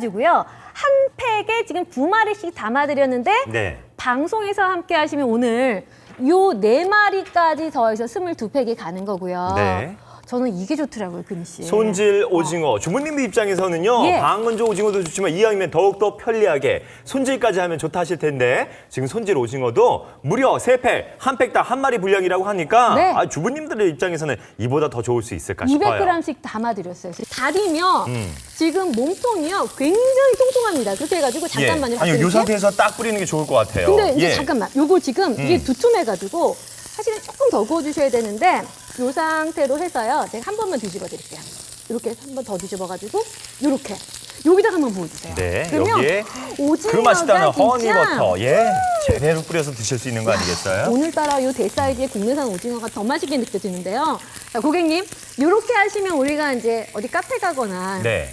해가지고요. 한 팩에 지금 두 마리씩 담아드렸는데 네. 방송에서 함께 하시면 오늘 요 네 마리까지 더해서 스물두 팩이 가는 거고요. 네. 저는 이게 좋더라고요, 근희 씨. 손질 오징어 주부님 입장에서는요 예. 방건조 오징어도 좋지만 이왕이면 더욱더 편리하게 손질까지 하면 좋다 하실 텐데 지금 손질 오징어도 무려 세팩한 팩 다 한 마리 분량이라고 하니까 네. 아, 주부님들의 입장에서는 이보다 더 좋을 수 있을까 싶어요. 200g씩 담아드렸어요. 다리며 음. 지금 몸통이요 굉장히 통통합니다. 그렇게 해가지고 잠깐만요. 예. 아니요 이. 상태에서 딱 뿌리는 게 좋을 것 같아요. 근데 이제 예. 음. 잠깐만, 요거 지금 이게 두툼해가지고 사실은 조금 더 구워주셔야 되는데 요 상태로 해서요. 제가 한 번만 뒤집어 드릴게요. 이렇게 한 번 더 뒤집어가지고 요렇게 여기다가 한번 부어주세요. 네, 그러면 여기에 오징어가 그 맛있다는 진짜 허니버터 예 제대로 뿌려서 드실 수 있는 거 아니겠어요? 오늘따라 요 대사이즈의 국내산 오징어가 더 맛있게 느껴지는데요. 자, 고객님, 요렇게 하시면 우리가 이제 어디 카페 가거나 네.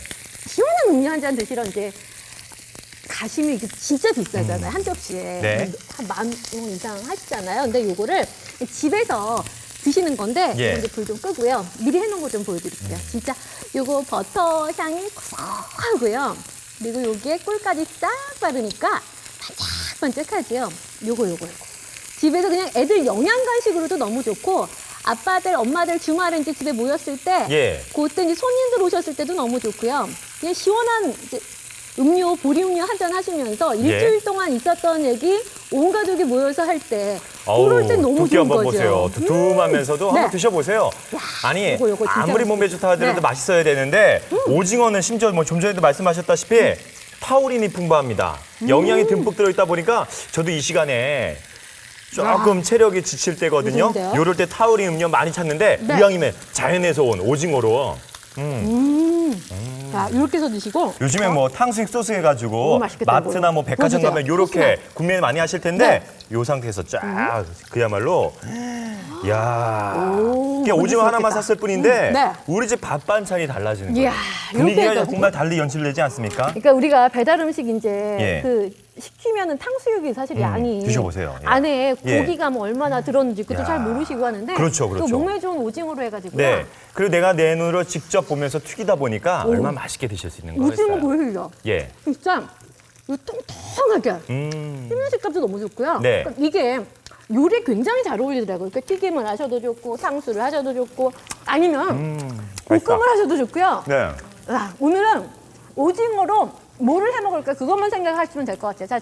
시원한 음료 한 잔 드시러 이제 이게 진짜 비싸잖아요. 한 접시에. 음. 네. 한만 원 이상 하시잖아요. 근데 요거를 집에서 드시는 건데 예. 이제 불좀 끄고요. 미리 해놓은 거 좀 보여드릴게요. 음. 진짜 요거 버터 향이 고소하고요. 그리고 여기에 꿀까지 싹 바르니까 반짝반짝하지요. 요거 요거 요거. 집에서 그냥 애들 영양 간식으로도 너무 좋고 아빠들, 엄마들 주말에 이제 집에 모였을 때 예. 그때 이제 손님들 오셨을 때도 너무 좋고요. 그냥 시원한 이제 음료, 보리음료 한 잔 하시면서 예. 일주일 동안 있었던 얘기 온 가족이 모여서 할 때 그럴 때 너무 두께 좋은 한번 거죠. 보세요. 두툼하면서도 네. 한번 드셔보세요. 아니 요거, 요거 진짜 아무리 몸에 좋다 하더라도 네. 음. 맛있어야 되는데 오징어는 심지어 뭐 좀 전에도 말씀하셨다시피 타우린이 풍부합니다. 영양이 음. 듬뿍 들어있다 보니까 저도 이 시간에 조금 체력이 지칠 때거든요. 요즘인데요? 요럴 때 타우린 음료 많이 찾는데 네. 이왕이면 자연에서 온 오징어로 자, 이렇게 해서 드시고 요즘에 뭐 탕수육 소스 해가지고 맛있겠다, 마트나. 뭐 백화점 보여주세요. 가면 소스나. 구매 많이 하실 텐데 네. 요 상태에서 쫙 그야말로 야 오, 그냥 오징어 하나만. 샀을 뿐인데 음, 네. 우리 집 밥 반찬이 달라지는 거예요. 이야, 분위기가 이렇게 해가지고. 정말 달리 연출되지 않습니까? 그러니까 우리가 배달 음식 이제 예. 그 시키면은 탕수육이 사실 음, 양이 드셔보세요. 예. 안에 예. 고기가 뭐 얼마나 들었는지 그것도 야. 잘 모르시고 하는데 그렇죠, 그렇죠. 또 몸에 좋은 오징어로 해가지고요. 네. 그리고 내가 내 눈으로 직접 보면서 튀기다 보니까 얼마나 맛있게 드실 수 있는 오징어 거였어요. 보여요. 예. 진짜 이 통통하게 음. 씹는 식감도 너무 좋고요. 네. 그러니까 이게 요리 굉장히 잘 어울리더라고요. 그러니까 튀김을 하셔도 좋고 탕수를 하셔도 좋고 아니면 음. 맛있다. 볶음을 하셔도 좋고요. 네. 아, 오늘은 오징어로 뭐를 해 먹을까 그것만 생각하시면 될 것 같아요. 자,